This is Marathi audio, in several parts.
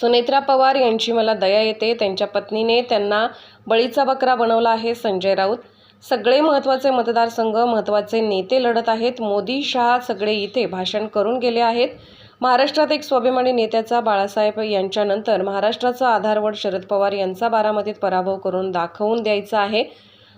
सुनेत्रा पवार यांची मला दया येते. त्यांच्या पत्नीने त्यांना बळीचा बकरा बनवला आहे संजय राऊत. सगळे महत्त्वाचे मतदारसंघ महत्त्वाचे नेते लढत आहेत. मोदी शहा सगळे इथे भाषण करून गेले आहेत. महाराष्ट्रात एक स्वाभिमानी नेत्याचा बाळासाहेब यांच्यानंतर महाराष्ट्राचा आधारवड शरद पवार यांचा बारामतीत पराभव करून दाखवून द्यायचा आहे.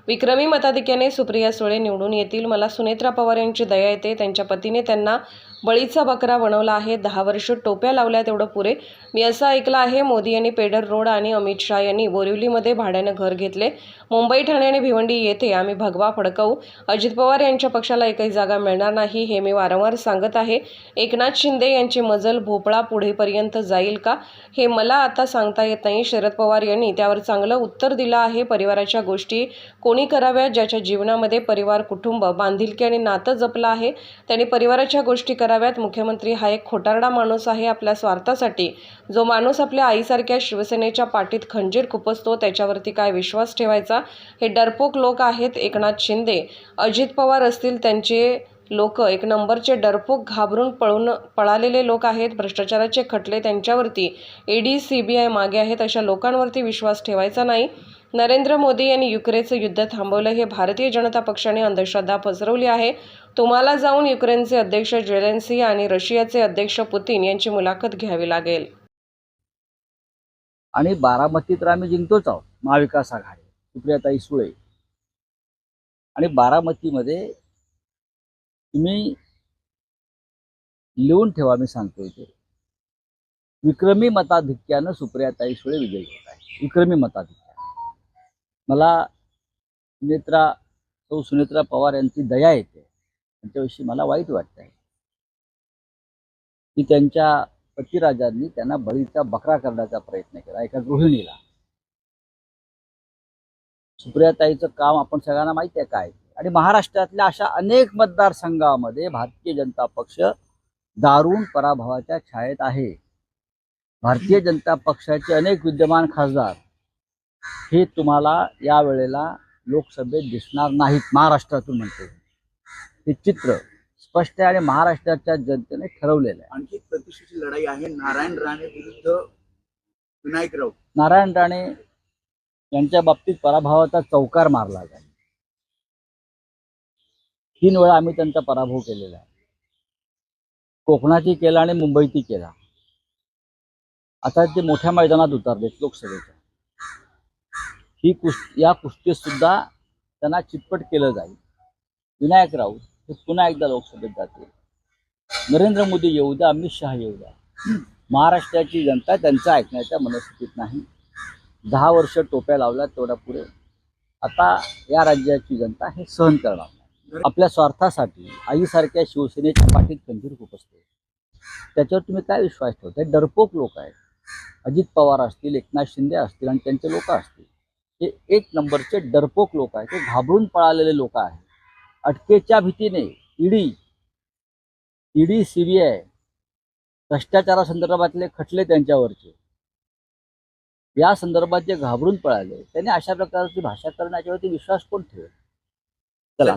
विक्रमी मताधिक्याने सुप्रिया सुळे निवडून येतील. मला सुनेत्रा पवार यांची दया येते. त्यांच्या पतीने त्यांना बळीचा बकरा बनवला आहे. दहा वर्ष टोप्या लावल्या तेवढं पुरे. मी असं ऐकलं आहे मोदी यांनी पेडर रोड आणि अमित शहा यांनी बोरिवलीमध्ये भाड्यानं घर घेतले. मुंबई ठाणे आणि भिवंडी येथे आम्ही भगवा फडकवू. अजित पवार यांच्या पक्षाला एकही जागा मिळणार नाही हे मी वारंवार सांगत आहे. एकनाथ शिंदे यांची मजल भोपळा पुढेपर्यंत जाईल का हे मला आता सांगता येत नाही. शरद पवार यांनी त्यावर चांगलं उत्तर दिलं आहे. परिवाराच्या गोष्टी कोणी कराव्यात? ज्याच्या जीवनामध्ये परिवार कुटुंब बांधिलकी आणि नातं जपलं आहे त्यांनी परिवाराच्या गोष्टी कराव्यात. मुख्यमंत्री हा एक खोटारडा माणूस आहे आपल्या स्वार्थासाठी. जो माणूस आपल्या आईसारख्या शिवसेनेच्या पाठीत खंजीर खुपसतो त्याच्यावरती काय विश्वास ठेवायचा? हे डरपोक लोक आहेत एकनाथ शिंदे. अजित पवार असतील त्यांचे लोक एक नंबरचे डरपोक घाबरून पळून पळालेले लोक आहेत भ्रष्टाचाराचे खटले त्यांच्यावरती. ईडी सी बी आय मागे आहेत अशा लोकांवरती विश्वास ठेवायचा नाही. नरेंद्र मोदी यांनी युक्रेनचं युद्ध थांबवलं हे भारतीय जनता पक्षाने अंधश्रद्धा पसरवली आहे. तुम्हाला जाऊन युक्रेनचे अध्यक्ष जेलेन्सी आणि रशियाचे अध्यक्ष पुतीन यांची मुलाखत घ्यावी लागेल. आणि बारामती तर आम्ही जिंकतोच आहोत महाविकास आघाडी सुप्रियाताई सुळे. आणि बारामतीमध्ये तुम्ही लिहून ठेवा मी सांगतो इथे. विक्रमी मताधिक्यानं सुप्रियाताई सुळे विजयी होत आहे विक्रमी मताधिक्य. मला सुनेत्रा सौ सुनेत्रा पवार यांची दया येते. त्यांच्याविषयी मला वाईट वाटत आहे की त्यांच्या पतिराजांनी त्यांना बळीचा बकरा करण्याचा प्रयत्न केला एका गृहिणीला. सुप्रियाताईचं काम आपण सगळ्यांना माहिती आहे काय? आणि महाराष्ट्रातल्या अशा अनेक मतदारसंघामध्ये भारतीय जनता पक्ष दारुण पराभवाच्या छायेत आहे. भारतीय जनता पक्षाचे अनेक विद्यमान खासदार हे तुम्हाला या वेळेला लोकसभेत दिसणार नाहीत महाराष्ट्रातून म्हणतो. हे चित्र स्पष्ट आहे आणि महाराष्ट्राच्या जनतेने ठरवलेलं आहे. आणखी प्रतिष्ठेची लढाई आहे नारायण राणे विरुद्ध विनायक राऊत. नारायण राणे यांच्या बाबतीत पराभवाचा चौकार मारला जाईल. तीन वेळा आम्ही त्यांचा पराभव केलेला आहे. कोकणातही केला आणि मुंबईतही केला. आता ते मोठ्या मैदानात उतरलेत लोकसभेच्या. ही कुस् या कुस्तीत सुद्धा त्यांना चितपट केलं जाईल. विनायक राऊत हे पुन्हा एकदा लोकसभेत जातील. नरेंद्र मोदी येऊ द्या अमित शहा येऊ द्या. महाराष्ट्राची जनता त्यांचं ऐकण्याच्या मनस्थितीत नाही. दहा वर्ष टोप्या लावल्या तेवढ्या पुढे. आता या राज्याची जनता हे सहन करणार नाही. आपल्या स्वार्थासाठी आईसारख्या शिवसेनेच्या पाठीत खंजीर असते. त्याच्यावर तुम्ही काय विश्वास ठेवता हे डरपोक लोक आहेत. अजित पवार असतील एकनाथ शिंदे असतील आणि त्यांचे लोक असतील. हे एक नंबरचे डरपोक लोक आहेत. ते घाबरून पळालेले लोक आहेत. अटकेच्या भीतीने ईडी ईडी सीबीआय भ्रष्टाचारासंदर्भातले खटले त्यांच्यावरचे. या संदर्भात जे घाबरून पळाले त्यांनी अशा प्रकारची भाषा करण्याच्यावरती विश्वास कोण ठेवेल? चला